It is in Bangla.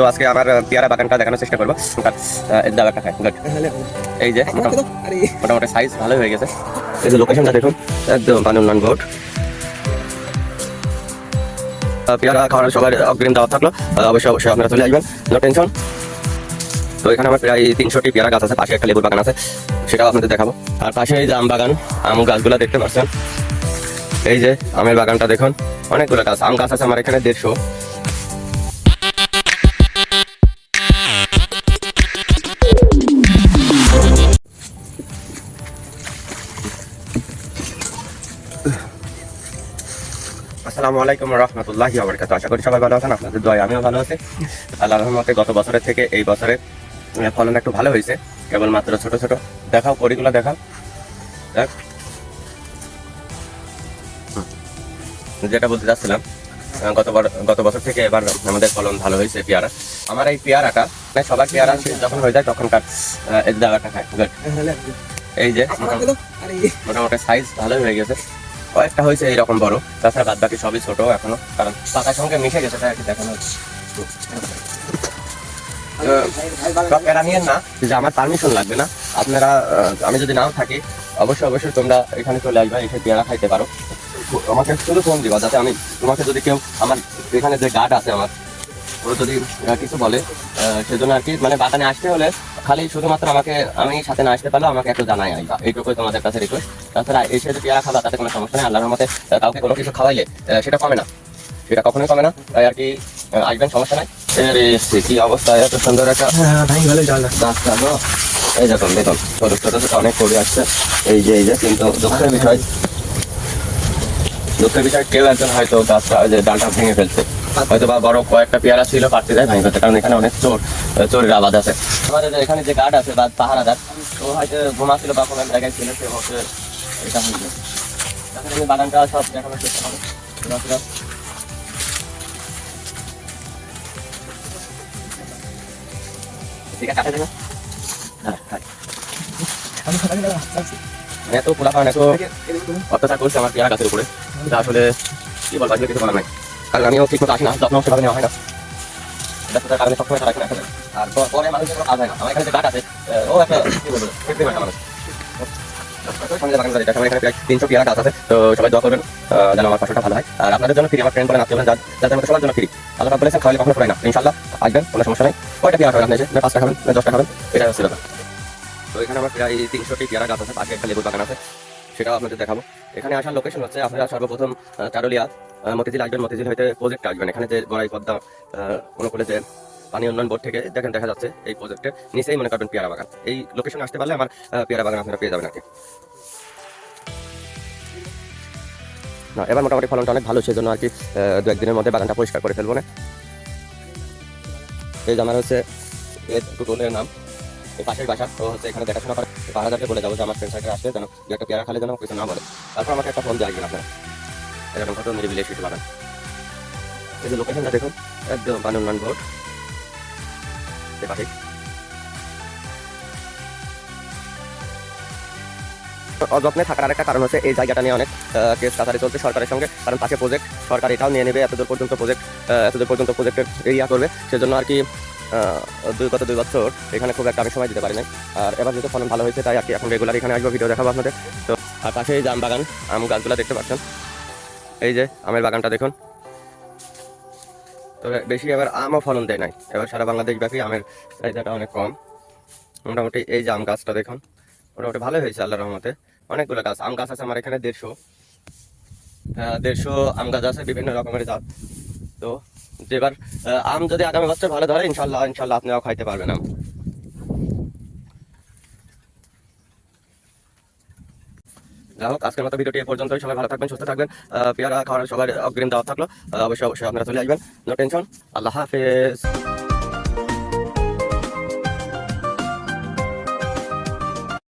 তো আজকে আমার পেয়ারা বাগানটা দেখানোর চেষ্টা করব। খাই good. এই যে মোটামুটি- সাইজ ভালোই হয়ে গেছে। এই যে লোকেশনটা দেখুন। একদম বানুল্লান বোর্ড পেয়ারা খাওয়ার সবার অগ্রিম থাকল। অবশ্যই অবশ্যই আপনারা চলে আসবেন। নো টেনশন তো এখানে আমার প্রায় তিনশোটি পেয়ারা গাছ আছে। পাশে একটা লেবুর বাগান আছে। সেটাও আপনাদের দেখাবো। আর পাশে এই যে আম বাগান আম গাছগুলো দেখতে পাচ্ছেন। এই যে আমের বাগানটা দেখুন। অনেকগুলো গাছ। আম গাছ আছে আমার এখানে দেড়শো। আসসালামু আলাইকুম রহমতুল্লাহি আবরকাত আশা করি সবাই ভালো আছেন আপনাদের দয় আমিও ভালো আছি। আল্লাহর রহমতে গত বছরের থেকে এই বছরে ফলন একটু ভালো হয়েছে। কেবলমাত্র ছোট ছোট। দেখাও কড়িগুলো দেখাও। দেখ। যেটা বলতে চাচ্ছিলাম আহ, গত গত বছর থেকে এবার আমাদের ফলন ভালো হয়েছে পেয়ারা আমার এই পেয়ারাটা মানে সবার পেয়ারা যখন হয়ে যায় তখনকার আহ, এই দাগাটা খায় এই যে মোটামুটি সাইজ ভালোই হয়ে গেছে। কয়েকটা হয়েছে এইরকম বড়। তাছাড়া বাদ বাকি সবই ছোট এখনও, কারণ পাতার সঙ্গে মিশে গেছে, তাই আর কি দেখানো হচ্ছে। না, যে আমার পারমিশন লাগবে না। আপনারা আমি যদি নাও থাকি, অবশ্যই অবশ্যই তোমরা এখানে চলে আসবে, এসে পেয়ারা খাইতে পারো। আমাকে শুধু ফোন দিবা, যাতে আমি তোমাকে যদি কেউ, আমার এখানে যে গার্ড আছে আমার, ও যদি কিছু বলে সেজন্য আর কি মানে বাগানে আসতে হলে খালি শুধুমাত্র আমাকে আমি সাথে না আসতে পারলে আমাকে একটু জানাই আইবা। এইটুকুই তোমাদের কাছে রিকোয়েস্ট তাছাড়া এসে যদি পেয়ারা খাবা তাতে কোনো সমস্যা নেই। আল্লাহর মতে কাউকে কোনো কিছু খাওয়াইলে সেটা কমে না। সেটা কখনোই কমে না। তাই আর কি আসবেন সমস্যা নাই। কি অবস্থা? এত সুন্দর একটা রাস্তা না এই দেখুন দেখুন ছোট ছোট অনেক করে আসছে। এই যে এই যে কিন্তু দুঃখের বিষয়। দুঃখের বিষয় কেউ একজন হয়তো গাছটা ডালটা ভেঙে ফেলছে। হয়তো বা বড় কয়েকটা পেয়ারা ছিল পারতে যায় ফেলছে কারণ এখানে অনেক চোর চোরের আবাদ আছে। আমাদের এখানে যে গার্ড আছে, বা পাহারাদার, ও হয়তো ঘুমাচ্ছিল বা কোনো জায়গায় ছিল, সে হচ্ছে এটা আমি বাগানটা সব দেখানোর চেষ্টা দেবে হ্যাঁ হ্যাঁ এত পোলা এত অত্যাচার করছে আমার পেয়ারা গাছের উপরে। আসলে কি বলব কিছু বলার নাই। কারণ আমিও ঠিক মতো আসি না যত্ন সেভাবে নেওয়া হয় না। আর পরে না। আমার এখানে মানুষ তিনশো পেয়ারা গাছ আছে। তো সবাই দোয়া আমার ফসলটা ভালো হয়। আর আপনাদের জন্য ফ্রি, আমার ফ্রেন্ড বলেন বলেন যাদের মধ্যে সবার ফ্রি। আল্লাহ বলেছেন, খাওয়ালে কখনো পড়ে না। ইনশাল্লাহ আসবেন, কোনো সমস্যা নেই। কয়টা পেয়ারা খাবেন আপনি পাঁচটা খাবেন দশটা খাবেন? তো এখানে আমার প্রায় তিনশোটি পেয়ারা গাছ আছে পাশে একটা লেবুর বাগান আছে। সেটাও আপনাদের দেখাবো। এখানে আসার লোকেশন হচ্ছে আপনারা সর্বপ্রথম চারুলিয়া মতিঝিল আসবেন মতিঝিল হইতে প্রজেক্ট আসবেন। এখানে যে গড়াই, পদ্মা অনুকূলে যে পানি উন্নয়ন বোর্ড থেকে দেখেন, দেখা যাচ্ছে এই প্রজেক্টের নিচেই মনে করবেন পেয়ারা বাগান। এই লোকেশন আসতে পারলে আমার পেয়ারা বাগান আপনারা পেয়ে যাবেন আর না, এবার মোটামুটি ফলনটা অনেক ভালো, সেজন্য আর কি দু একদিনের মধ্যে বাগানটা পরিষ্কার করে ফেলব না। এই আমার হচ্ছে টুটুলের নাম। পাশের বাসা, তো হচ্ছে এখানে দেখাশোনা করে। বলে যাব যে আমার ফ্রেন্ড সাইডে আসলে যেন একটা পেয়ারা খালে যেন কিছু না বলে। তারপর আমাকে একটা ফোন দিয়ে আপনারা। এরকম এই যে লোকেশনটা দেখুন, একদম অযত্নে থাকার আরেকটা কারণ হচ্ছে এই জায়গাটা নিয়ে অনেক কেস কাছারি চলছে সরকারের সঙ্গে। কারণ পাশে প্রজেক্ট সরকার এটাও নিয়ে নেবে, এতদূর পর্যন্ত প্রজেক্ট এতদূর পর্যন্ত প্রজেক্টের এরিয়া করবে। সেজন্য আর কি দুই গত দুই বছর এখানে খুব একটা আমি সময় দিতে পারি নাই। আর এবার যেহেতু ফলন ভালো হয়েছে, তাই আর কি এখন রেগুলার এখানে আসব ভিডিও দেখাবো আপনাদের। তো আর পাশে এই আম বাগান, আম গাছগুলো দেখতে পাচ্ছেন। এই যে আমের বাগানটা দেখুন। তবে বেশি এবার আমও ফলন দেয় নাই। এবার সারা বাংলাদেশ ব্যাপী আমের চাহিদাটা অনেক কম। মোটামুটি এই যে আম গাছটা দেখুন, মোটামুটি ভালো হয়েছে আল্লাহ রহমতে। অনেকগুলো গাছ, আম গাছ আছে আমার এখানে দেড়শো। দেড়শো আম গাছ আছে, বিভিন্ন রকমের জাত তো এবার আম যদি আগামী বছর ভালো ধরে ইনশাল্লাহ ইনশাল্লাহ আপনিও খাইতে পারবেন আম। যাই হোক, আজকের মতো ভিডিওটি এ পর্যন্তই। সবাই ভালো থাকবেন, সুস্থ থাকবেন। পেয়ারা খাওয়ার সবার অগ্রিম দেওয়া থাকল। অবশ্যই অবশ্যই আপনারা চলে আসবেন। নো টেনশন আল্লাহ হাফেজ।